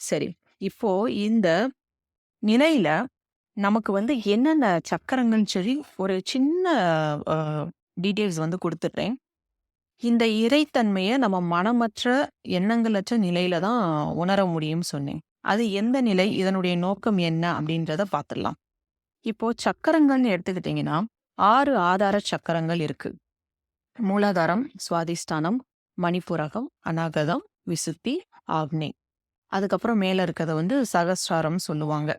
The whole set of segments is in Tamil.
சரி. இப்போ இந்த நிலையில நமக்கு வந்து என்னென்ன சக்கரங்கள்னு சொல்லி ஒரு சின்ன டீட்டெயில்ஸ் வந்து கொடுத்துட்றேன் இந்த இறைத்தன்மைய நம்ம மனமற்ற, எண்ணங்களற்ற நிலையில தான் உணர முடியும்னு சொன்னேன். அது எந்த நிலை? இதனுடைய நோக்கம் என்ன? அப்படின்றத பார்த்துடலாம். இப்போ சக்கரங்கள்னு எடுத்துக்கிட்டீங்கன்னா, ஆறு ஆதார சக்கரங்கள் இருக்கு. மூலாதாரம், சுவாதிஷ்டானம், மணிப்புரகம், அநாகதம், விசுத்தி, ஆக்ஞை. அதுக்கப்புறம் மேல இருக்கிறத வந்து சகஸ்ராரம் சொல்லுவாங்க.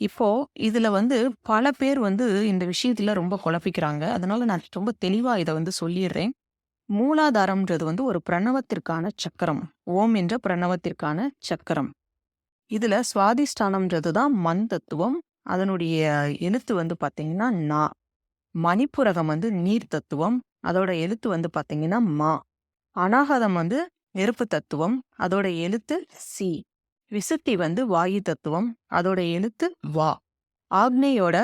இப்போ இதுல வந்து பல பேர் வந்து இந்த விஷயத்துல ரொம்ப குழப்பிக்கிறாங்க. அதனால நான் ரொம்ப தெளிவா இத வந்து சொல்லிடுறேன் மூலாதாரம்ன்றது வந்து ஒரு பிரணவத்திற்கான சக்கரம். ஓம் என்ற பிரணவத்திற்கான சக்கரம். இதுல சுவாதிஷ்டானம்ன்றது தான் மண் தத்துவம். அதனுடைய எழுத்து வந்து பார்த்தீங்கன்னா, நா. மணிப்புரகம் வந்து நீர் தத்துவம். அதோட எழுத்து வந்து பார்த்தீங்கன்னா, மா. அனாகதம் வந்து நெருப்பு தத்துவம். அதோட எழுத்து சி. விசுத்தி வந்து வாயு தத்துவம். அதோட எழுத்து வா. ஆக்னேயோட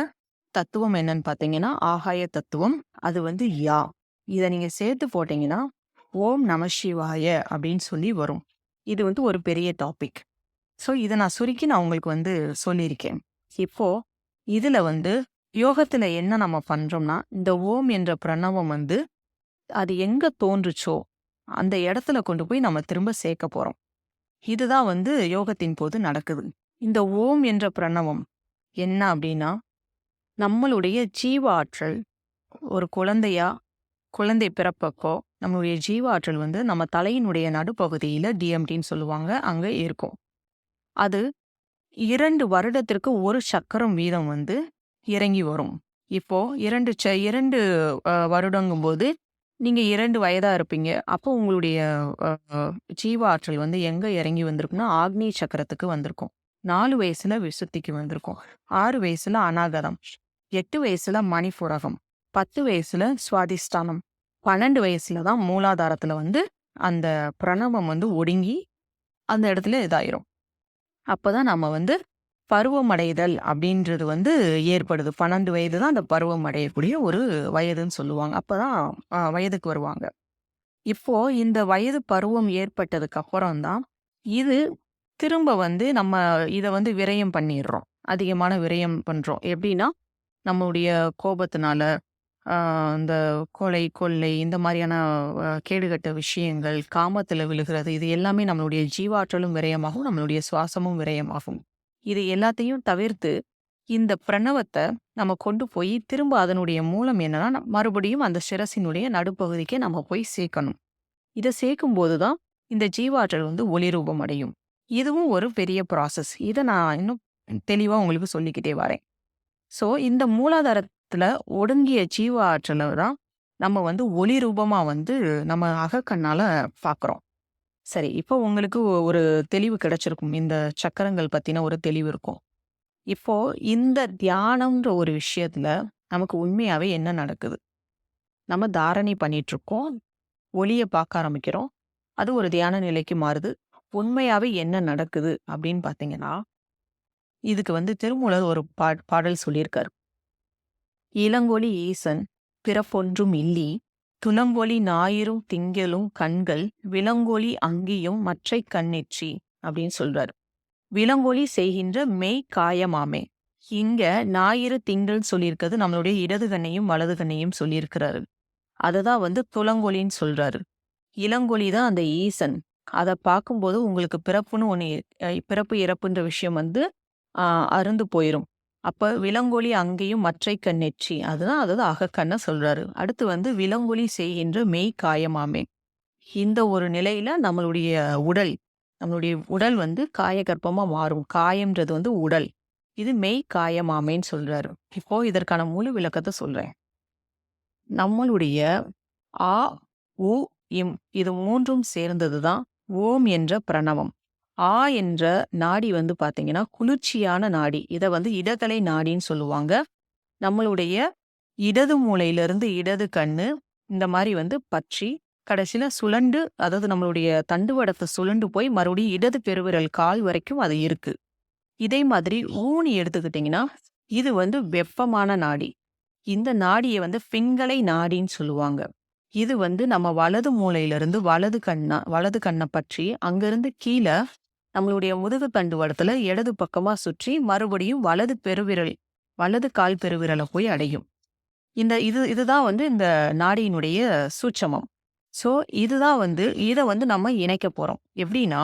தத்துவம் என்னன்னு பார்த்தீங்கன்னா, ஆகாய தத்துவம். அது வந்து யா. இத நீங்க சேர்த்து போட்டீங்கன்னா, ஓம் நம சிவாய அப்படின்னு சொல்லி வரும். இது வந்து ஒரு பெரிய டாபிக். ஸோ இத நான் சுருக்கி நான் உங்களுக்கு வந்து சொல்லியிருக்கேன். இப்போ இதுல வந்து யோகத்துல என்ன நம்ம பண்றோம்னா, இந்த ஓம் என்ற பிரணவம் வந்து அது எங்க தோன்றுச்சோ, அந்த இடத்துல கொண்டு போய் நம்ம திரும்ப சேர்க்க போறோம். இதுதான் வந்து யோகத்தின் போது நடக்குது. இந்த ஓம் என்ற பிரணவம் என்ன அப்படின்னா, நம்மளுடைய ஜீவ ஆற்றல் ஒரு குழந்தையா, குழந்தை பிறப்பப்போ நம்மளுடைய ஜீவ ஆற்றல் வந்து நம்ம தலையினுடைய நடுப்பகுதியில் டிஎம்டின்னு சொல்லுவாங்க. அங்க இருக்கும். அது இரண்டு வருடத்திற்கு ஒரு சக்கரம் வீதம் வந்து இறங்கி வரும். இப்போ இரண்டு ச 2 அ வருடங்கும்போது, நீங்க 2 வயதா இருப்பீங்க. அப்போ உங்களுடைய அ ஜீவ ஆற்றல் வந்து எங்க இறங்கி வந்திருக்குன்னா, ஆக்னி சக்கரத்துக்கு வந்திருக்கும். 4 வயசுல விசுத்திக்கு வந்திருக்கும். 6 வயசுல அநாகதம். 8 வயசுல மணிப்புரகம். 10 வயசுல சுவாதிஷ்டானம். 12 வயசுல தான் மூலாதாரத்துல வந்து அந்த பிரணவம் வந்து ஒடுங்கி, அந்த இடத்துல இதாயிரும். அப்பதான் நம்ம வந்து பருவமடைதல் அப்படின்றது வந்து ஏற்படுது. 12 வயது தான் அந்த பருவம் அடையக்கூடிய ஒரு வயதுன்னு சொல்லுவாங்க. அப்போ தான் வயதுக்கு வருவாங்க. இப்போ இந்த வயது பருவம் ஏற்பட்டதுக்கு அப்புறம் தான், இது திரும்ப வந்து நம்ம இதை வந்து விரயம் பண்ணிடுறோம் அதிகமான விரயம் பண்ணுறோம் எப்படின்னா, நம்மளுடைய கோபத்தினால, இந்த கொலை, கொள்ளை இந்த மாதிரியான கேடுகட்ட விஷயங்கள், காமத்தில் விழுகிறது, இது எல்லாமே நம்மளுடைய ஜீவாற்றலும் விரயமாகும். நம்மளுடைய சுவாசமும் விரயமாகும். இது எல்லாத்தையும் தவிர்த்து, இந்த பிரணவத்தை நம்ம கொண்டு போய் திரும்ப அதனுடைய மூலம் என்னன்னா, மறுபடியும் அந்த சிரசினுடைய நடுப்பகுதிக்கு நம்ம போய் சேர்க்கணும். இத சேர்க்கும்போது தான் இந்த ஜீவாற்றல் வந்து ஒளி ரூபம் அடையும். இதுவும் ஒரு பெரிய ப்ராசஸ். இத நான் இன்னும் தெளிவா உங்களுக்கு சொல்லிக்கிட்டே வரேன். ஸோ இந்த மூலாதாரத்துல ஒடுங்கிய ஜீவ ஆற்றல தான் நம்ம வந்து ஒளி ரூபமாக வந்து நம்ம அகக்கண்ணால் பார்க்குறோம். சரி, இப்போ உங்களுக்கு ஒரு தெளிவு கிடைச்சிருக்கும். இந்த சக்கரங்கள் பத்தின ஒரு தெளிவு இருக்கும். இப்போ இந்த தியானம்ன்ற ஒரு விஷயத்துல நமக்கு உண்மையாவே என்ன நடக்குது? நம்ம தாரணை பண்ணிட்டு இருக்கோம் ஒளிய பார்க்க ஆரம்பிக்கிறோம். அது ஒரு தியான நிலைக்கு மாறுது. உண்மையாவே என்ன நடக்குது அப்படின்னு பார்த்தீங்கன்னா, இதுக்கு வந்து திருமூலர் ஒரு பா பாடல் சொல்லியிருக்காரு. இளங்கொலி ஈசன் பிறப்பொன்றும் இல்லி, துணங்கொலி ஞாயிறும் திங்களும் கண்கள், விலங்கொலி அங்கியும் மற்றை கண்ணெற்றி அப்படின்னு சொல்றாரு. விலங்கொலி செய்கின்ற மெய் காயமாமே. இங்க ஞாயிறு, திங்கள் சொல்லியிருக்கிறது நம்மளுடைய இடது கண்ணையும், வலது கண்ணையும் சொல்லியிருக்கிறாரு. அததான் வந்து துளங்கொலின்னு சொல்றாரு. இளங்கொலி தான் அந்த ஈசன். அத பார்க்கும்போது உங்களுக்கு பிறப்புன்னு ஒன்று பிறப்பு, இறப்புன்ற விஷயம் வந்து அருந்து போயிடும் போயிரும். அப்போ விலங்கொலி அங்கேயும் மற்றை கண்ணெற்றி. அதுதான் அதாவது அகக்கண்ணை சொல்றாரு. அடுத்து வந்து விலங்கொலி செய்கின்ற மெய் காயமாமே. இந்த ஒரு நிலையில நம்மளுடைய உடல், நம்மளுடைய உடல் வந்து காயகற்பமாக மாறும். காயம்ன்றது வந்து உடல். இது மெய் காயமாமேன்னு சொல்றாரு. இப்போ இதற்கான முழு விளக்கத்தை சொல்றேன். நம்மளுடைய ஆ, உ, இம் இது மூன்றும் சேர்ந்தது தான் ஓம் என்ற பிரணவம். ஆ என்ற நாடி வந்து பார்த்தீங்கன்னா, குளிர்ச்சியான நாடி. இத வந்து இடகலை நாடின்னு சொல்லுவாங்க. நம்மளுடைய இடது மூளையிலிருந்து இடது கண்ணு, இந்த மாதிரி வந்து பற்றி, கடைசியில் சுழண்டு அதாவது நம்மளுடைய தண்டுவடத்தை சுழண்டு போய் மறுபடியும் இடது பெருவிரல் கால் வரைக்கும் அது இருக்கு. இதே மாதிரி ஊனி எடுத்துக்கிட்டிங்கன்னா இது வந்து வெப்பமான நாடி. இந்த நாடிய வந்து பிங்களை நாடின்னு சொல்லுவாங்க. இது வந்து நம்ம வலது மூளையிலிருந்து வலது கண்ண வலது கண்ண பற்றி, அங்கேருந்து கீழ நம்மளுடைய முதுகு தண்டுவடத்துல இடது பக்கமா சுற்றி மறுபடியும் வலது பெருவிரல் வலது கால் பெருவிரலை போய் அடையும். இந்த இது இதுதான் வந்து இந்த நாடியினுடைய சூட்சமம். ஸோ இதுதான் வந்து இதை வந்து நம்ம இணைக்க போறோம். எப்படின்னா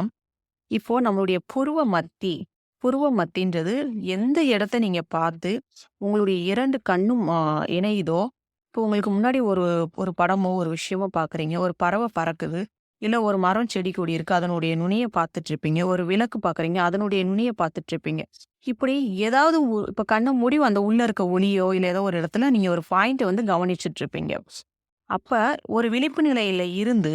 இப்போ நம்மளுடைய புருவ மத்தி புருவ மத்தின்றது எந்த இடத்த நீங்க பார்த்து உங்களுடைய இரண்டு கண்ணும் இணையுதோ இப்போ உங்களுக்கு முன்னாடி ஒரு ஒரு படமோ ஒரு விஷயமோ பார்க்குறீங்க ஒரு பறவை பறக்குது இல்லை ஒரு மரம் செடி கொடி இருக்கு அதனுடைய நுனியை பார்த்துட்டு இருப்பீங்க ஒரு விளக்கு பார்க்குறீங்க அதனுடைய நுனியை பார்த்துட்டு இருப்பீங்க இப்படி ஏதாவது இப்போ கண்ணை முடிவு அந்த உள்ள இருக்க ஒளியோ இல்லை ஏதோ ஒரு இடத்துல நீங்க ஒரு பாயிண்ட்டை வந்து கவனிச்சுட்டு இருப்பீங்க அப்ப ஒரு விழிப்பு நிலையில் இருந்து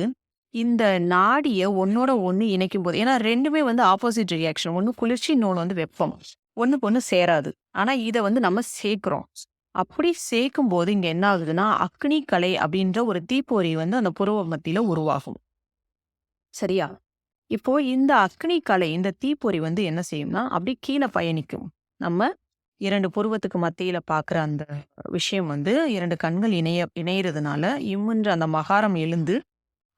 இந்த நாடியை ஒன்னோட ஒன்று இணைக்கும் போது ஏன்னா ரெண்டுமே வந்து ஆப்போசிட் ரியாக்ஷன் ஒன்று குளிர்ச்சி இன்னொன்று வந்து வெப்பம். ஒன்றுக்கு ஒன்று சேராது. ஆனா இதை வந்து நம்ம சேர்க்குறோம் அப்படி சேர்க்கும் போது இங்க என்ன ஆகுதுன்னா அக்னி கலை அப்படின்ற ஒரு தீப்பொறி வந்து அந்த புருவ மத்தியில் உருவாகும். சரியா? இப்போ இந்த அக்னி கலை இந்த தீப்பொறி வந்து என்ன செய்யும்னா அப்படியே கீழே பயணிக்கும். நம்ம இரண்டு புருவத்துக்கு மத்தியில பார்க்குற அந்த விஷயம் வந்து இரண்டு கண்கள் இணைய இணையறதுனால இம்முன்ற அந்த மகாரம் எழுந்து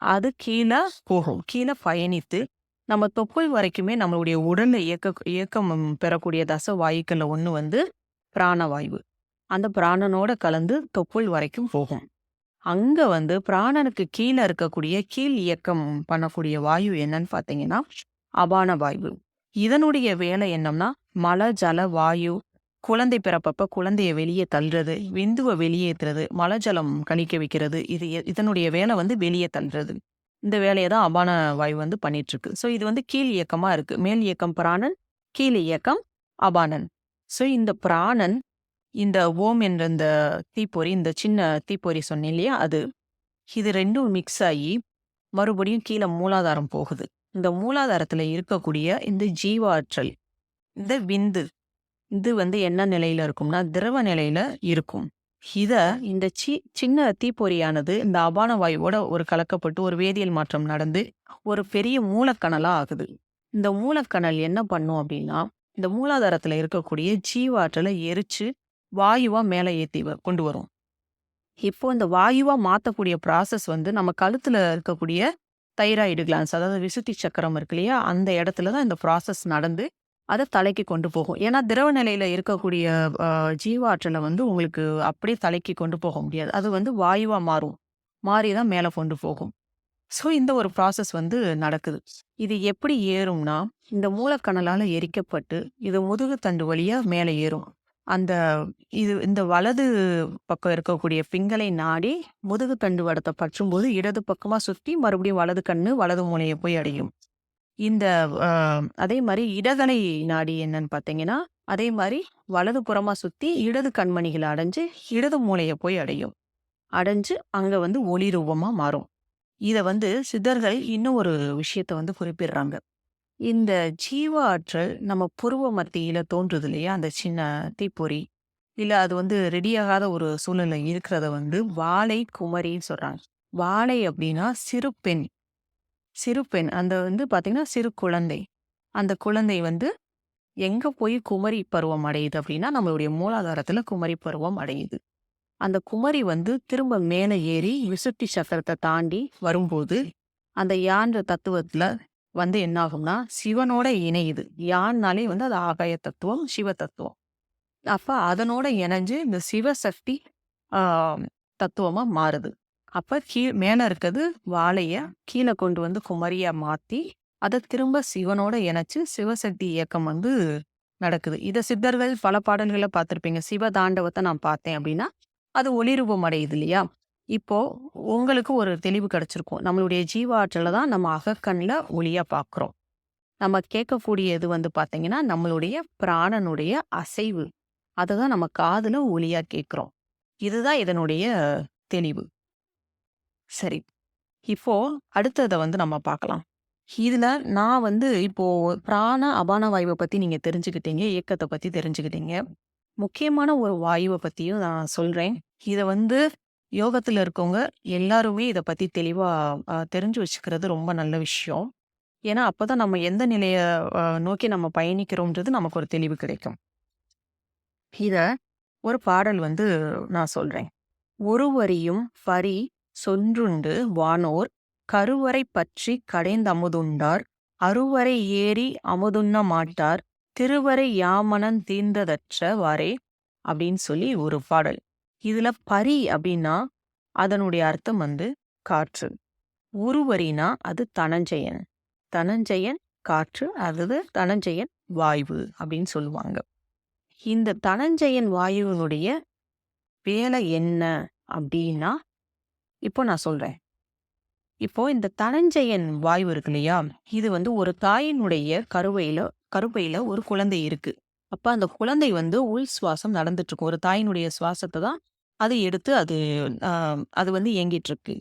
அது கீழே போகும். கீழே பயணித்து நம்ம தொப்புள் வரைக்குமே நம்மளுடைய உடல்ல இயக்க இயக்கம் பெறக்கூடிய தச வாயுக்கள்ல ஒண்ணு வந்து பிராணவாயு அந்த பிராணனோட கலந்து தொப்புள் வரைக்கும் போகும். அங்க வந்து பிராணனுக்கு கீழே இருக்கக்கூடிய கீழ் இயக்கம் பண்ணக்கூடிய வாயு என்னன்னு பார்த்தீங்கன்னா அபான வாயு. இதனுடைய வேலை என்னம்னா மல ஜல வாயு குழந்தை பிறப்பப்ப குழந்தைய வெளியே தள்ளுறது விந்துவை வெளியேற்றுறது மலஜலம் கணிக்க வைக்கிறது இது இதனுடைய வேலை வந்து வெளியே தள்ளுறது. இந்த வேலையை தான் அபான வாயு வந்து பண்ணிட்டு இருக்கு ஸோ இது வந்து கீழ் இயக்கமா இருக்கு. மேல் இயக்கம் பிராணன் கீழ் இயக்கம் அபானன். ஸோ இந்த பிராணன் இந்த ஓம் என்ற இந்த தீப்பொறி இந்த சின்ன தீப்பொறி சொன்னேன் இல்லையா? அது. இது ரெண்டும் மிக்ஸ் ஆகி மறுபடியும் கீழே மூலாதாரம் போகுது. இந்த மூலாதாரத்துல இருக்கக்கூடிய இந்த ஜீவாற்றல் இந்த விந்து இது வந்து என்ன நிலையில இருக்கும்னா திரவ நிலையில இருக்கும். இத இந்த சி சின்ன தீப்பொறியானது இந்த அபான வாயுவோட ஒரு கலக்கப்பட்டு ஒரு வேதியியல் மாற்றம் நடந்து ஒரு பெரிய மூலக்கணலா ஆகுது. இந்த மூலக்கணல் என்ன பண்ணும் அப்படின்னா இந்த மூலாதாரத்துல இருக்கக்கூடிய ஜீவாற்றலை எரிச்சு வாயுவா மேலே ஏத்தி வ- கொண்டு வரும். இப்போ இந்த வாயுவா மாற்றக்கூடிய ப்ராசஸ் வந்து நம்ம கழுத்துல இருக்கக்கூடிய தைராய்டு கிளான்ஸ் அதாவது விசுத்தி சக்கரம் இருக்கு இல்லையா அந்த இடத்துல தான் இந்த ப்ராசஸ் நடந்து அதை தலைக்கு கொண்டு போகும். ஏன்னா திரவ நிலையில இருக்கக்கூடிய ஜீவாற்றலை வந்து உங்களுக்கு அப்படியே தலைக்கு கொண்டு போக முடியாது. அது வந்து வாயுவா மாறும். மாறி தான் மேலே கொண்டு போகும். ஸோ இந்த ஒரு ப்ராசஸ் வந்து நடக்குது. இது எப்படி ஏறும்னா இந்த மூலக்கணலால எரிக்கப்பட்டு இது முதுகு தண்டு வழியா மேலே ஏறும். அந்த இது இந்த வலது பக்கம் இருக்கக்கூடிய பிங்களை நாடி முதுகு தண்டு வடத்தை பற்றும்போது இடது பக்கமாக சுற்றி மறுபடியும் வலது கண்ணு வலது மூலையை போய் அடையும். இந்த அதே மாதிரி இடதலை நாடி என்னன்னு பார்த்தீங்கன்னா அதே மாதிரி வலது புறமாக சுற்றி இடது கண்மணிகளை அடைஞ்சு இடது மூலையை போய் அடையும். அடைஞ்சு அங்கே வந்து ஒளி ரூபமாக மாறும். இதை வந்து சித்தர்கள் இன்னும் ஒரு விஷயத்த வந்து குறிப்பிடுறாங்க. இந்த ஜீவ ஆற்றல் நம்ம புருவ மத்தியில தோன்றுது இல்லையா? அந்த சின்ன தீப்பொறி. இல்ல அது வந்து ரெடியாகாத ஒரு சூழ்நிலை இருக்கிறத வந்து வாழை குமரின்னு சொல்றாங்க. வாழை அப்படின்னா சிறு பெண். சிறு பெண். அந்த வந்து பாத்தீங்கன்னா சிறு குழந்தை. அந்த குழந்தை வந்து எங்க போய் குமரி பருவம் அடையுது அப்படின்னா நம்மளுடைய மூலாதாரத்துல குமரி பருவம் அடையுது. அந்த குமரி வந்து திரும்ப மேலே ஏறி விசுட்டி சக்கரத்தை தாண்டி வரும்போது அந்த யான்ற தத்துவத்துல வந்து என்ன ஆகும்னா சிவனோட இணையுது. யான்னாலே வந்து அது ஆகாய தத்துவம் சிவ தத்துவம் அப்ப அதனோட இணைஞ்சு இந்த சிவசக்தி தத்துவமாக தத்துவமா மாறுது. அப்ப கீழ் மேலே இருக்கிறது வாழையை கீழே கொண்டு வந்து குமரியா மாத்தி அதை திரும்ப சிவனோட இணைச்சு சிவசக்தி இயக்கம் வந்து நடக்குது. இதை சித்தர்கள் பல பாடல்களை பார்த்திருப்பீங்க. சிவ தாண்டவத்தை நான் பார்த்தேன் அப்படின்னா அது ஒளிரூபம் அடையுது இல்லையா? இப்போ உங்களுக்கு ஒரு தெளிவு கிடைச்சிருக்கும். நம்மளுடைய ஜீவாற்றலை தான் நம்ம அகக்கண்ணில் ஒளியா பார்க்குறோம். நம்ம கேட்கக்கூடியது வந்து பார்த்தீங்கன்னா நம்மளுடைய பிராணனுடைய அசைவு. அதை தான் நம்ம காதுல ஒளியா கேட்குறோம். இதுதான் இதனுடைய தெளிவு. சரி. இப்போ அடுத்ததை வந்து நம்ம பார்க்கலாம். இதுல நான் வந்து இப்போ பிராண அபான வாயுவை பத்தி நீங்க தெரிஞ்சுக்கிட்டீங்க இயக்கத்தை பத்தி தெரிஞ்சுக்கிட்டீங்க. முக்கியமான ஒரு வாயுவை பத்தியும் நான் சொல்றேன். இதை வந்து யோகத்துல இருக்கவங்க எல்லாருமே இதை பத்தி தெளிவா அஹ், தெரிஞ்சு வச்சுக்கிறது ரொம்ப நல்ல விஷயம். ஏன்னா அப்பதான் நம்ம எந்த நிலைய நோக்கி நம்ம பயணிக்கிறோம்ன்றது நமக்கு ஒரு தெளிவு கிடைக்கும். இத ஒரு பாடல் வந்து நான் சொல்றேன். ஒருவரியும் பரி சொன்றுண்டு வானோர் கருவறை பற்றி கடைந்தமுதுண்டார் அறுவரை ஏறி அமுதுண்ண மாட்டார். திருவரை யாமனன் தீர்ந்ததற்ற வாரே அப்படின்னு சொல்லி ஒரு பாடல். இதுல பரி அப்படின்னா அதனுடைய அர்த்தம் வந்து காற்று. உருவரினா அது தனஞ்சயன். தனஞ்சயன் காற்று அல்லது தனஞ்சயன் வாயு அப்படின்னு சொல்லுவாங்க. இந்த தனஞ்சயன் வாயுவினுடைய வேலை என்ன அப்படின்னா இப்போ நான் சொல்றேன். இப்போ இந்த தனஞ்சயன் வாயு இருக்கு இல்லையா? இது வந்து ஒரு தாயினுடைய கருவையில கருப்பையில ஒரு குழந்தை இருக்கு. அப்ப அந்த குழந்தை வந்து உள் சுவாசம் நடந்துட்டு இருக்கும் ஒரு தாயினுடைய சுவாசத்தை தான் அது எடுத்து அது ஆஹ், அது வந்து இயங்கிட்டு இருக்கு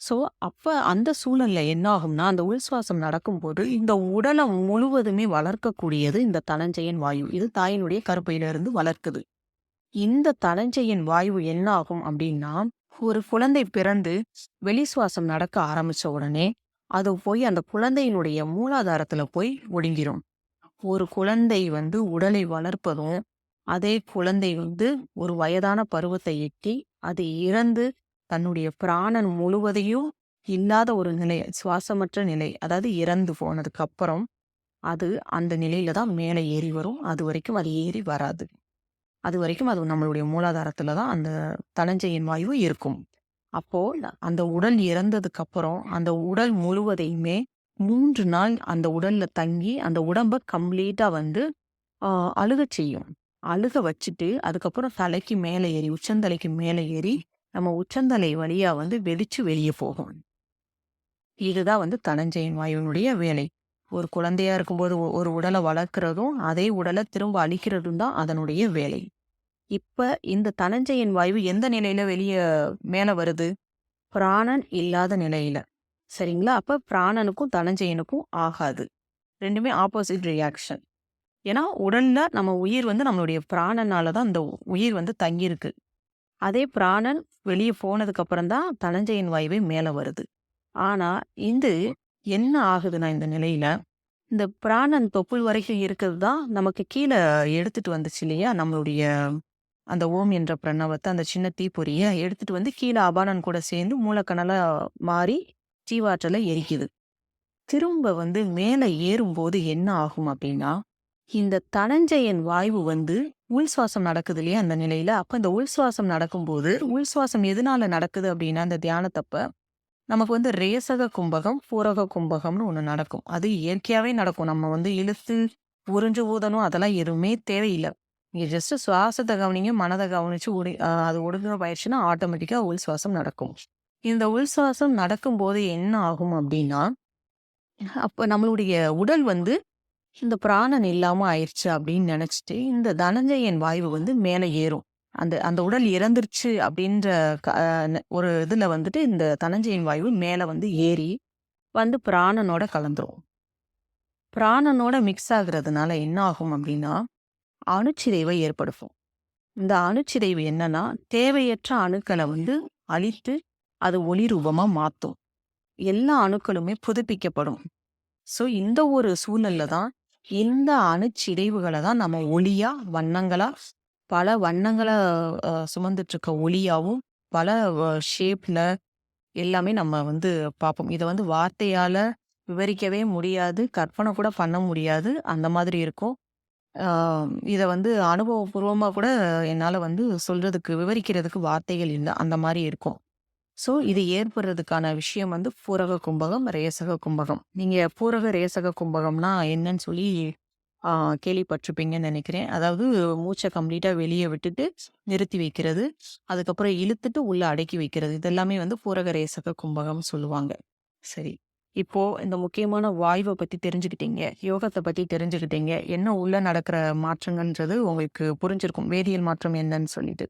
ஸோ அப்ப அந்த சூழல்ல என்ன ஆகும்னா அந்த உள் சுவாசம் நடக்கும்போது இந்த உடலை முழுவதுமே வளர்க்கக்கூடியது இந்த தனஞ்செயன் வாயு. இது தாயினுடைய கருப்பையில இருந்து வளர்க்குது. இந்த தனஞ்சயன் வாயு என்ன ஆகும் அப்படின்னா ஒரு குழந்தை பிறந்து வெளி சுவாசம் நடக்க ஆரம்பிச்ச உடனே அது போய் அந்த குழந்தையினுடைய மூலாதாரத்துல போய் ஒடுங்கிரும். ஒரு குழந்தை வந்து உடலை வளர்ப்பதும் அதே குழந்தை வந்து ஒரு வயதான பருவத்தை எட்டி அது இறந்து தன்னுடைய பிராணன் முழுவதையும் இல்லாத ஒரு நிலை சுவாசமற்ற நிலை அதாவது இறந்து போனதுக்கு அப்புறம் அது அந்த நிலையில தான் மேலே ஏறி வரும். அது வரைக்கும் அது ஏறி வராது. அது வரைக்கும் அது நம்மளுடைய மூலாதாரத்துல தான் அந்த தனஞ்சையின் வாயு இருக்கும். அப்போ அந்த உடல் இறந்ததுக்கு அப்புறம் அந்த உடல் முழுவதையுமே மூன்று நாள் அந்த உடல்ல தங்கி அந்த உடம்ப கம்ப்ளீட்டா வந்து அழுக செய்யும். அழுக வச்சுட்டு அதுக்கப்புறம் தலைக்கு மேலே ஏறி உச்சந்தலைக்கு மேலே ஏறி நம்ம உச்சந்தலை வழியா வந்து வெடிச்சு வெளியே போகும். இதுதான் வந்து தனஞ்சயன் வாயுவினுடைய வேலை. ஒரு குழந்தையா இருக்கும்போது ஒரு உடலை வளர்க்கிறதும் அதே உடலை திரும்ப அழிக்கிறதும் தான் அதனுடைய வேலை. இப்ப இந்த தனஞ்சயன் வாயு எந்த நிலையில வெளியே மேல வருது? பிராணன் இல்லாத நிலையில. சரிங்களா? அப்போ பிராணனுக்கும் தனஞ்சயனுக்கும் ஆகாது. ரெண்டுமே ஆப்போசிட் ரியாக்ஷன் ஏன்னா உடலில் நம்ம உயிர் வந்து நம்மளுடைய பிராணனால தான் அந்த உயிர் வந்து தங்கியிருக்கு. அதே பிராணன் வெளியே போனதுக்கப்புறம் தான் தனஞ்சயன் வாயுவே மேலே வருது. ஆனால் இது என்ன ஆகுதுன்னா இந்த நிலையில் இந்த பிராணன் தொப்புள் வரைக்கும் இருக்கிறது தான் நமக்கு கீழே எடுத்துட்டு வந்துச்சு இல்லையா? நம்மளுடைய அந்த ஓம் என்ற பிரணவத்தை அந்த சின்ன தீப்பொறியை எடுத்துட்டு வந்து கீழே அபானன் கூட சேர்ந்து மூலக்கணலாக மாறி ஜீவாற்றலை எரிக்குது. திரும்ப வந்து மேலே ஏறும்போது என்ன ஆகும் அப்படின்னா இந்த தனஞ்சயன் வாய்வு வந்து உள் சுவாசம் நடக்குது இல்லையா அந்த நிலையில? அப்ப இந்த உள் சுவாசம் நடக்கும்போது உள் சுவாசம் எதனால நடக்குது அப்படின்னா அந்த தியானத்தப்ப நமக்கு வந்து ரேசக கும்பகம் பூரக கும்பகம்னு ஒன்று நடக்கும். அது இயற்கையாகவே நடக்கும். நம்ம வந்து இழுத்து உறிஞ்சு ஊதணும் அதெல்லாம் எதுவுமே தேவையில்லை. நீங்கள் ஜஸ்ட் சுவாசத்தை கவனிங்க மனதை கவனிச்சு உடை அது ஒடுங்குற பயிற்சினா ஆட்டோமேட்டிக்காக உள் சுவாசம் நடக்கும். இந்த உள் சுவாசம் நடக்கும்போது என்ன ஆகும் அப்படின்னா அப்போ நம்மளுடைய உடல் வந்து இந்த பிராணன் இல்லாமல் ஆயிடுச்சு அப்படின்னு நினச்சிட்டு இந்த தனஞ்சயன் வாய்வு வந்து மேலே ஏறும். அந்த அந்த உடல் இறந்துருச்சு அப்படின்ற க- ஒரு இதில் வந்துட்டு இந்த தனஞ்சயன் வாய்வு மேலே வந்து ஏறி வந்து பிராணனோட கலந்துரும். பிராணனோட மிக்ஸ் ஆகுறதுனால என்ன ஆகும் அப்படின்னா அணுச்சிதைவை ஏற்படுத்தும். இந்த அணுச்சிதைவு என்னன்னா தேவையற்ற அணுக்களை வந்து அழித்து அது ஒளி ரூபமா மாற்றும் எல்லா அணுக்களுமே புதுப்பிக்கப்படும். ஸோ இந்த ஒரு சூழல்ல தான் இந்த அணுச்சிடைவுகளை தான் நம்ம ஒளியா வண்ணங்களா பல வண்ணங்களை சுமந்துட்டு இருக்க ஒளியாவும் பல ஷேப்ல எல்லாமே நம்ம வந்து பார்ப்போம். இதை வந்து வார்த்தையால விவரிக்கவே முடியாது கற்பனை கூட பண்ண முடியாது. அந்த மாதிரி இருக்கும். இதை வந்து அனுபவபூர்வமாக கூட என்னால் வந்து சொல்கிறதுக்கு விவரிக்கிறதுக்கு வார்த்தைகள் இல்லை. அந்த மாதிரி இருக்கும். ஸோ இது ஏற்படுறதுக்கான விஷயம் வந்து பூரக கும்பகம் ரேசக கும்பகம். நீங்கள் பூரக ரேசக கும்பகம்னா என்னன்னு சொல்லி கேள்விப்பட்டிருப்பீங்கன்னு நினைக்கிறேன். அதாவது மூச்சை கம்ப்ளீட்டாக வெளியே விட்டுட்டு நிறுத்தி வைக்கிறது. அதுக்கப்புறம் இழுத்துட்டு உள்ளே அடக்கி வைக்கிறது. இதெல்லாமே வந்து பூரக ரேசக கும்பகம் சொல்லுவாங்க. சரி. இப்போ இந்த முக்கியமான வாய்வை பற்றி தெரிஞ்சுக்கிட்டீங்க. யோகத்தை பற்றி தெரிஞ்சுக்கிட்டீங்க. என்ன உள்ள நடக்கிற மாற்றங்கள்ன்றது உங்களுக்கு புரிஞ்சிருக்கும். வேதியியல் மாற்றம் என்னன்னு சொல்லிட்டு.